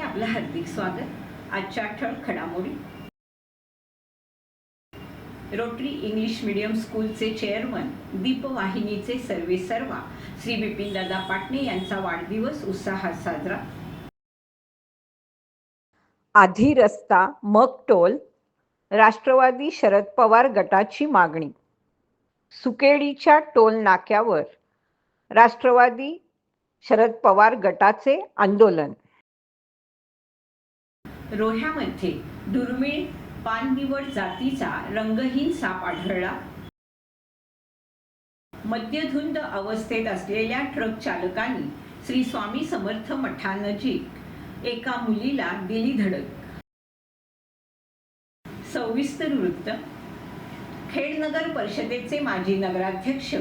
आपलं हार्दिक स्वागत. आजच्या ठळक घडामोडी. रोटरी इंग्लिश मीडियम स्कूलचे चेअरमन दीपवाहिनीचे सर्वे सर्वा श्री बिपिनदादा पाटणे यांचा वाढदिवस उत्साहात साजरा. आधी रस्ता मग टोल. राष्ट्रवादी शरद पवार गटाची मागणी. सुकेडीच्या टोल नाक्यावर. राष्ट्रवादी शरद पवार गटाचे आंदोलन. रोह्यामध्ये दुर्मिळ पाननिवड जातीचा रंगहीन साप आढळला. मद्यधुंद अवस्थेत असलेल्या ट्रक चालकांनी श्री स्वामी समर्थ मठानजीक एका मुलीला दिली धडक. सविस्तर वृत्त. खेडनगर परिषदेचे माजी नगराध्यक्ष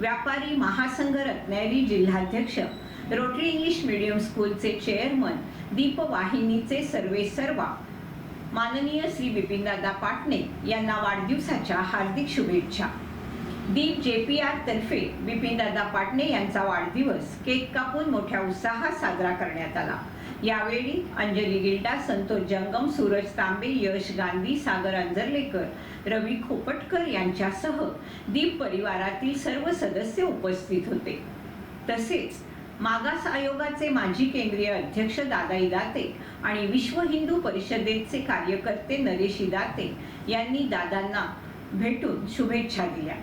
व्यापारी महासंघ रत्नागिरी जिल्हाध्यक्ष रोटरी इंग्लिश मीडियम स्कूलचे चेअरमन दीप वाहिनीचे सर्वे सर्वा माननीय श्री बिपिनदादा पाटणे यांना वाढदिवसाच्या हार्दिक शुभेच्छा. दीप जे पी आर तर्फे बिपिनदादा पाटणे यांचा वाढदिवस केक कापून मोठ्या उत्साहात साजरा करण्यात आला. यावेळी अंजली गिल्डा संतोष जंगम सूरज तांबे यश गांधी सागर अंजर्लेकर रवी खोपटकर यांच्यासह दीप परिवारातील सर्व सदस्य उपस्थित होते. तसेच मागास आयोगाचे माजी केंद्रीय अध्यक्ष दादाई दाते आणि विश्व हिंदू परिषदेचे कार्यकर्ते नरेश दाते यांनी दादांना भेटून शुभेच्छा दिल्या.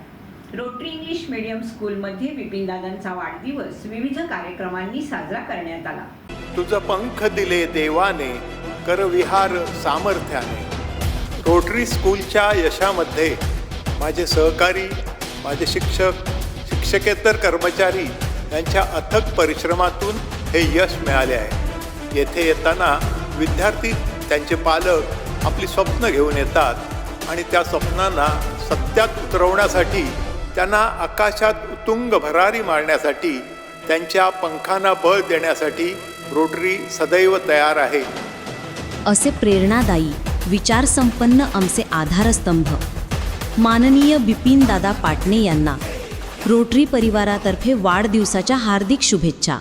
रोटरी इंग्लिश मीडियम स्कूलमध्ये बिपिनदादांचा वाढदिवस विविध कार्यक्रमांनी साजरा करण्यात आला. तुझं पंख दिले देवाने करविहार सामर्थ्याने. रोटरी स्कूलच्या यशामध्ये माझे सहकारी माझे शिक्षक शिक्षकेतर कर्मचारी यांच्या अथक परिश्रमातून हे यश मिळाले आहे. येथे येताना विद्यार्थी त्यांचे पालक आपली स्वप्न घेऊन येतात आणि त्या स्वप्नांना सत्यात उतरवण्यासाठी त्यांना आकाशात उतुंग भरारी मारण्यासाठी त्यांच्या पंखांना बळ देण्यासाठी रोटरी सदैव तयार आहे. असे प्रेरणादायी विचारसंपन्न आमचे आधारस्तंभ. माननीय बिपिन दादा पाटणे यांना रोटरी परिवारातर्फे वाढदिवसाच्या हार्दिक शुभेच्छा.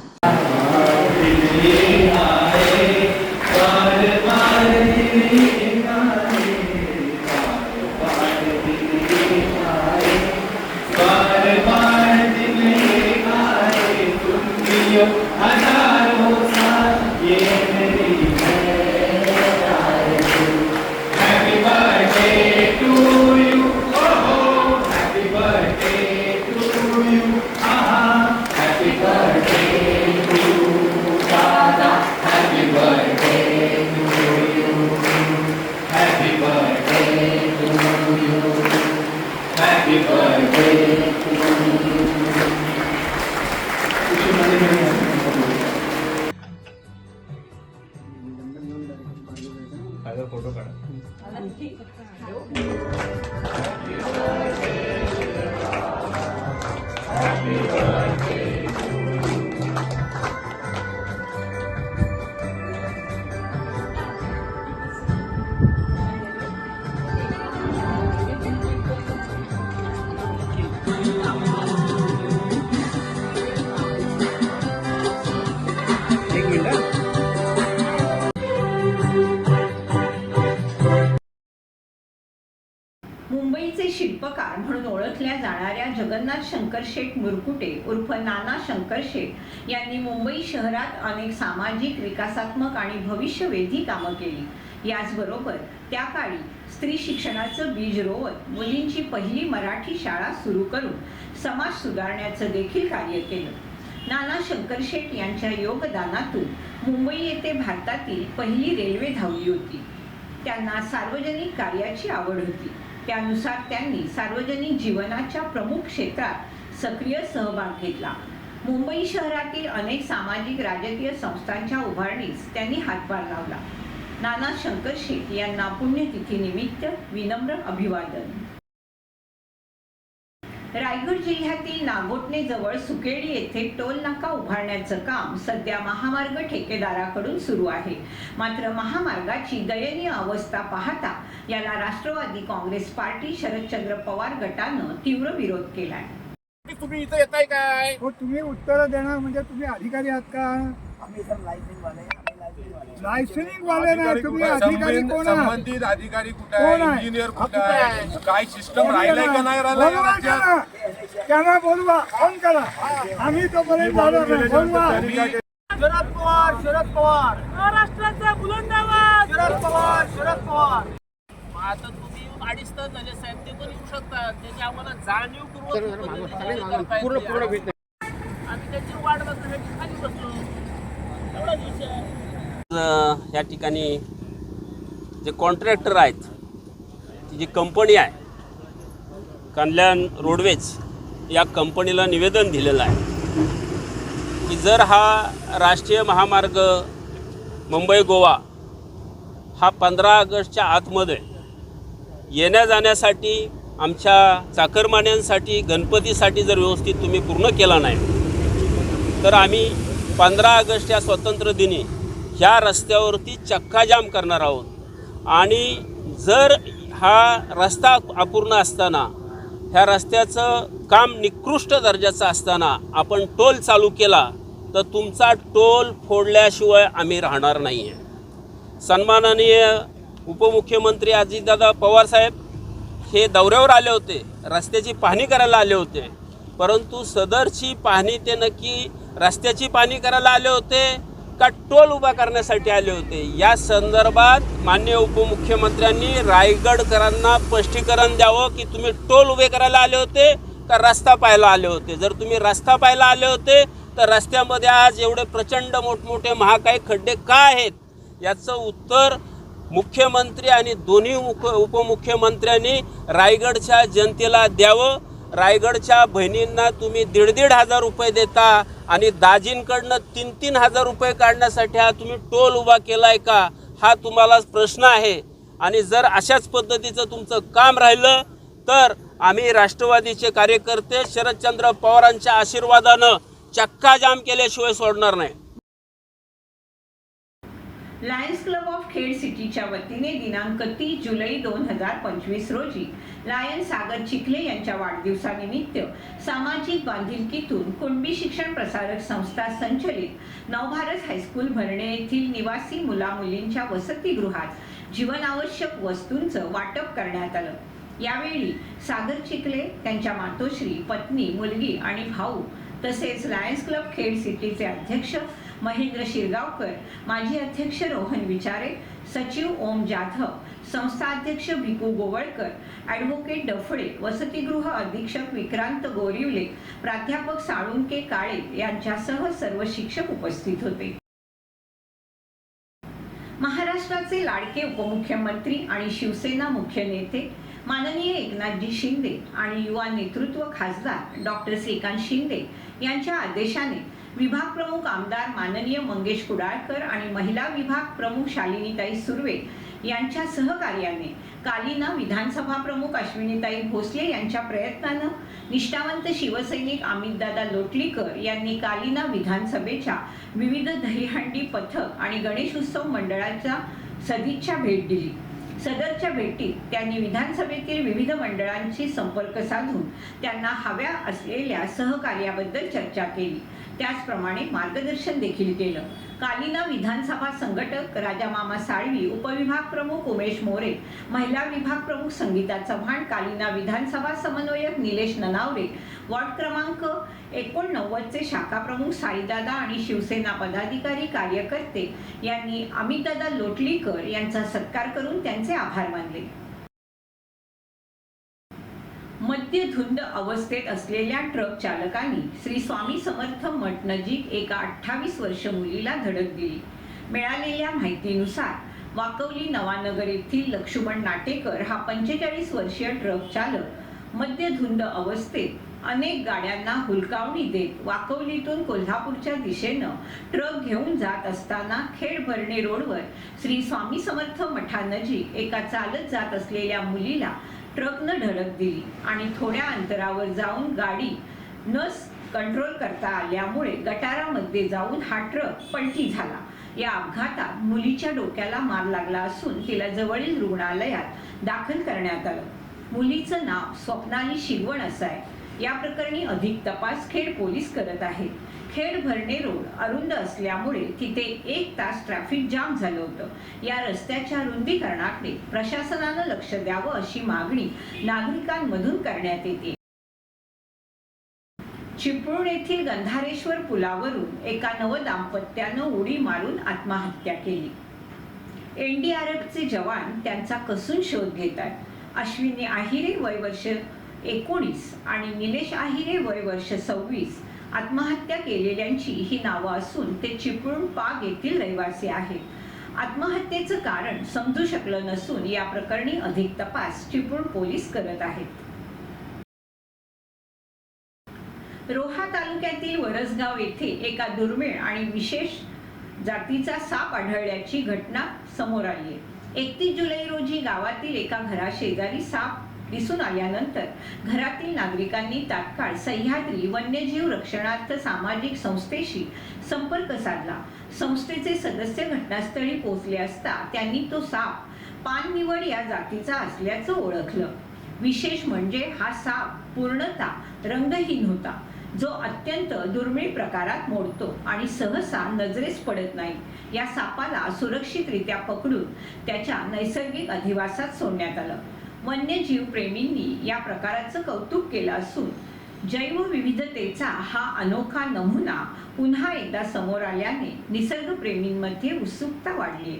ओळखल्या जगन्नाथ शंकर शेठ मुरकुटे उर्फ नाना शंकर शेठ यांनी मुंबई शहरात अनेक सामाजिक विकासात्मक आणि भविष्यवेधी कामं केली. याचबरोबर त्या काळी स्त्री शिक्षणाचं बीज रोवत मुलींची पहिली मराठी शाळा सुरू करून समाज सुधारण्याचं देखील कार्य केलं. नाना शंकरशेठ यांच्या योगदानातून मुंबई येथे भारतातील पहिली रेल्वे धावली होती. त्यांना सार्वजनिक कार्याची आवड होती. त्यानुसार त्यांनी सार्वजनिक जीवनाच्या प्रमुख क्षेत्रात सक्रिय सहभाग घेतला. मुंबई शहरातील अनेक सामाजिक राजकीय संस्थांच्या उभारणीस त्यांनी हातभार लावला. नाना शंकर शेठ यांना पुण्यतिथीनिमित्त विनम्र अभिवादन. रायगड जिल्ह्यातील नागोटणे जवळ सुकेडी येथे टोल नाका उभारण्याचं काम सध्या महामार्ग ठेकेदाराकडून सुरू आहे. मात्र महामार्गाची दयनीय अवस्था पाहता याला राष्ट्रवादी काँग्रेस पार्टी शरदचंद्र पवार गटानं तीव्र विरोध केलाय. तुम्ही इथं येताय काय? हो तुम्ही उत्तरं देणार म्हणजे तुम्ही अधिकारी आहात का? आम्ही सर लायसन्स वाले लायसनिंग वाले ना अधिकारी तुम्ही अधिकारी संबंधित कोण आहात? संबंधित अधिकारी कुठे कोण आहे? आहे? इंजिनियर कुठे आहे? काय सिस्टम राहिलाय का नाही राहिलाय या बोलवा राज्यात? त्यांना. बोलवा. फोन करा. आम्ही तोपर्यंत जाणार नाही. बोलवा. शरद पवार शरद पवार. महाराष्ट्राचा बुलंद आवाज शरद पवार शरद पवार. आता तुम्ही येऊन अडीच तास झाले साहेब ते पण येऊ शकतात. त्याची आम्हाला जाणीवपूर्वक पूर्ण पूर्ण आम्ही त्याची वाट बघण्यासाठी खाली बसलो. एवढा विषय आहे. या ठिकाणी जे कॉन्ट्रॅक्टर आहेत ती जी कंपनी आहे कल्याण रोडवेज या कंपनीला निवेदन दिलेलं आहे. की जर हा राष्ट्रीय महामार्ग मुंबई गोवा हा पंधरा ऑगस्टच्या आतमध्ये येण्या जाण्यासाठी आमच्या चाकरमान्यांसाठी गणपतीसाठी जर व्यवस्थित तुम्ही पूर्ण केला नाही तर आम्ही पंधरा ऑगस्ट या स्वातंत्र्य दिनी ह्या रस्त्यावरती चक्काजाम करणार आहोत. आणि जर हा रस्ता अपूर्ण असताना ह्या रस्त्याचं काम निकृष्ट दर्जाचं असताना आपण टोल चालू केला तर तुमचा टोल फोडल्याशिवाय आम्ही राहणार नाही आहे सन्माननीय उपमुख्यमंत्री अजितदादा पवारसाहेब हे दौऱ्यावर आले होते रस्त्याची पाहणी करायला आले होते. परंतु सदरची पाहणी ते नक्की रस्त्याची पाहणी करायला आले होते का टोल उभा करण्यासाठी आले होते. या संदर्भात मान्य उपमुख्यमंत्र्यांनी रायगडकरांना स्पष्टीकरण द्यावं की तुम्ही टोल उभे करायला आले होते का रस्ता पाहायला आले होते? जर तुम्ही रस्ता पाहायला आले होते तर रस्त्यामध्ये आज एवढे प्रचंड मोठमोठे महाकाय खड्डे का आहेत? याचं उत्तर मुख्यमंत्री आणि दोन्ही मुख उपमुख्यमंत्र्यांनी रायगडच्या जनतेला द्यावं. रायगडच्या बहिणींना तुम्ही दीड दीड हजार रुपये देता आणि दाजींकडनं तीन तीन हजार रुपये काढण्यासाठी हा तुम्ही टोल उभा केलाय का हा तुम्हाला प्रश्न आहे. आणि जर अशाच पद्धतीचं तुमचं काम राहिलं तर आम्ही राष्ट्रवादीचे कार्यकर्ते शरदचंद्र पवारांच्या आशीर्वादानं चक्काजाम केल्याशिवाय सोडणार नाही. लायन्स क्लब ऑफ खेड सिटीच्या वतीने दिनांक तीस जुलै दोन हजार पंचवीस रोजी लायन सागर चिखले यांच्या वाढदिवसानिमित्त सामाजिक बांधिलकीतून कुणबी शिक्षण प्रसारक संस्था संचलित नवभारत हायस्कूल भरणे येथील निवासी मुलामुलींच्या वसतिगृहात जीवनावश्यक वस्तूंचं वाटप करण्यात आलं. यावेळी सागर चिखले त्यांच्या मातोश्री पत्नी मुलगी आणि भाऊ तसेच लायन्स क्लब खेड सिटीचे अध्यक्ष महेंद्र शिरगावकर माजी अध्यक्ष रोहन विचारे सचिव ओम जाधव संस्थाध्यक्ष भिकू गोवळकर ॲडव्होकेट डफळे वसतिगृह अधीक्षक विक्रांत गोरिवले प्राध्यापक साळुंके काळे यांच्यासह सर्व शिक्षक उपस्थित होते. महाराष्ट्राचे लाडके उपमुख्यमंत्री आणि शिवसेना मुख्य नेते माननीय एकनाथजी शिंदे आणि युवा नेतृत्व खासदार डॉक्टर श्रीकांत शिंदे यांच्या आदेशाने विभाग प्रमुख आमदार माननीय मंगेश कुडाळकर आणि महिला विभाग प्रमुख शालिनीताई सुर्वे यांच्या सहकार्याने कालीना विधानसभा प्रमुख अश्विनीताई भोसले यांच्या प्रयत्नानं निष्ठावंत शिवसैनिक अमितदादा लोटलीकर यांनी कालीना विधानसभेच्या विविध दहीहंडी पथक आणि गणेश उत्सव मंडळाच्या सदिच्छा भेट दिली. सदरच्या भेटीत त्यांनी विधानसभेतील विविध मंडळांशी संपर्क साधून त्यांना हव्या असलेल्या सहकार्याबद्दल चर्चा केली. त्याचप्रमाणे मार्गदर्शन देखील केलं. कालिना विधानसभा संघटक राजामामा साळवी उपविभाग प्रमुख उमेश मोरे महिला विभाग प्रमुख संगीता चव्हाण कालिना विधानसभा समन्वयक निलेश ननावरे वॉर्ड क्रमांक एकोणनव्वदचे शाखा प्रमुख साईदादा आणि शिवसेना पदाधिकारी कार्यकर्ते यांनी अमितदादा लोटलीकर यांचा सत्कार करून त्यांचे आभार मानले. मद्यधुंद अवस्थेत असलेल्या ट्रक चालकांनी श्री स्वामी समर्थ मठ नजीक एका अठ्ठावीस वर्ष मुलीला धडक दिली. मिळालेल्या माहितीनुसार वाकवली नवानगर येथील लक्ष्मण नाटेकर हा पंचेचाळीस वर्षीय ट्रक चालक मद्यधुंद अवस्थेत अनेक गाड्यांना हुलकावणी देत वाकवलीतून कोल्हापूरच्या दिशेनं ट्रक घेऊन जात असताना खेड भरणे रोडवर श्री स्वामी समर्थ मठानजीक एका चालत जात असलेल्या मुलीला ट्रकनं ढलक दिली आणि थोड्या अंतरावर जाऊन गाडी न कंट्रोल करता आल्यामुळे गटारामध्ये जाऊन हा ट्रक पलटी झाला. या अपघातात मुलीच्या डोक्याला मार लागला असून तिला जवळील रुग्णालयात दाखल करण्यात आलं. मुलीचं नाव स्वप्नाली शिरवण असं आहे. या प्रकरणी अधिक तपास खेड पोलीस करत आहेत. खेड भरणे रोड अरुंद असल्यामुळे तिथे एक तास ट्रॅफिक जाम झालं होतं. या रस्त्याच्या रुंदीकरणाकडे प्रशासनानं लक्ष द्यावं अशी मागणी नागरिकांमधून करण्यात येते. चिपळूण येथील गंधारेश्वर पुलावरून एका नवदाम्पत्यानं उडी मारून आत्महत्या केली. एनडीआरएफचे जवान त्यांचा कसून शोध घेत आहेत अश्विनी आहिरे वय वर्ष एकोणीस आणि निलेश आहिरे वय वर्ष सव्वीस आत्महत्या केलेल्यांची ही नावं असून ते चिपळूण पाग येथील रहिवासी आहेत. आत्महत्येचं कारण समजू शकलं नसून या प्रकरणी अधिक तपास चिपळूण पोलीस करत आहेत. रोहा तालुक्यातील वरसगाव येथे एका दुर्मिळ आणि विशेष जातीचा साप आढळल्याची घटना समोर आली आहे. एकतीस जुलै रोजी गावातील एका घराशेजारी साप दिसून आल्यानंतर घरातील नागरिकांनी तात्काळ सह्याद्री वन्यजीव रक्षणार्थ सामाजिक संस्थेशी संपर्क साधला. संस्थेचे सदस्य घटनास्थळी पोहोचले असता त्यांनी तो साप पाननिवड या जातीचा असल्याचं ओळखलं. विशेष म्हणजे हा साप पूर्णतः रंगहीन होता. जो अत्यंत दुर्मिळ प्रकारात मोडतो आणि सहसा नजरेस पडत नाही. या सापाला सुरक्षितरित्या पकडून त्याच्या नैसर्गिक अधिवासात सोडण्यात आलं. वन्यजीव प्रेमींनी या प्रकाराचं कौतुक केलं असून जैवविविधतेचा हा अनोखा नमुना पुन्हा एकदा समोर आल्याने निसर्गप्रेमींमध्ये उत्सुकता वाढली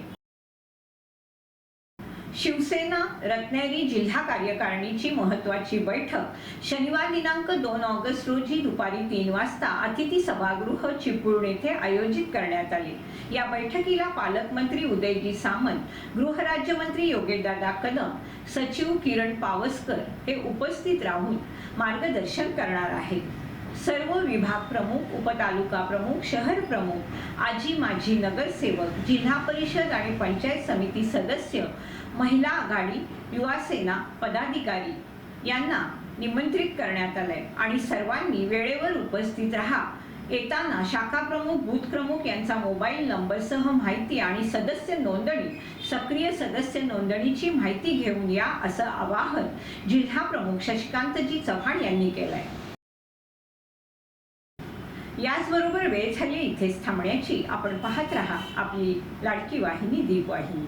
शिवसेना रत्नागिरी जिल्हा कार्यकारिणीची महत्वाची बैठक. शनिवार दिनांक दोन ऑगस्ट रोजी दुपारी तीन वाजता अतिथी सभागृह चिपळूण येथे आयोजित करण्यात आली. या बैठकीला पालकमंत्री उदयजी सामंत गृहराज्यमंत्री योगेशदादा कदम सचिव किरण पावसकर हे उपस्थित राहून मार्गदर्शन करणार आहेत. सर्व विभाग प्रमुख उपतालुका प्रमुख शहर प्रमुख आजी माजी नगरसेवक जिल्हा परिषद आणि पंचायत समिती सदस्य महिला आघाडी युवा सेना पदाधिकारी यांना निमंत्रित करण्यात आलंय. आणि सर्वांनी वेळेवर उपस्थित राहा. येताना शाखा प्रमुख बूथ प्रमुख यांचा मोबाईल नंबरसह माहिती आणि सदस्य नोंदणी सक्रिय सदस्य नोंदणीची माहिती घेऊन या असं आवाहन जिल्हा प्रमुख शशिकांतजी चव्हाण यांनी केलंय. याचबरोबर वेळ झाली इथेच थांबण्याची. आपण पाहत राहा आपली लाडकी वाहिनी दीप वाहिनी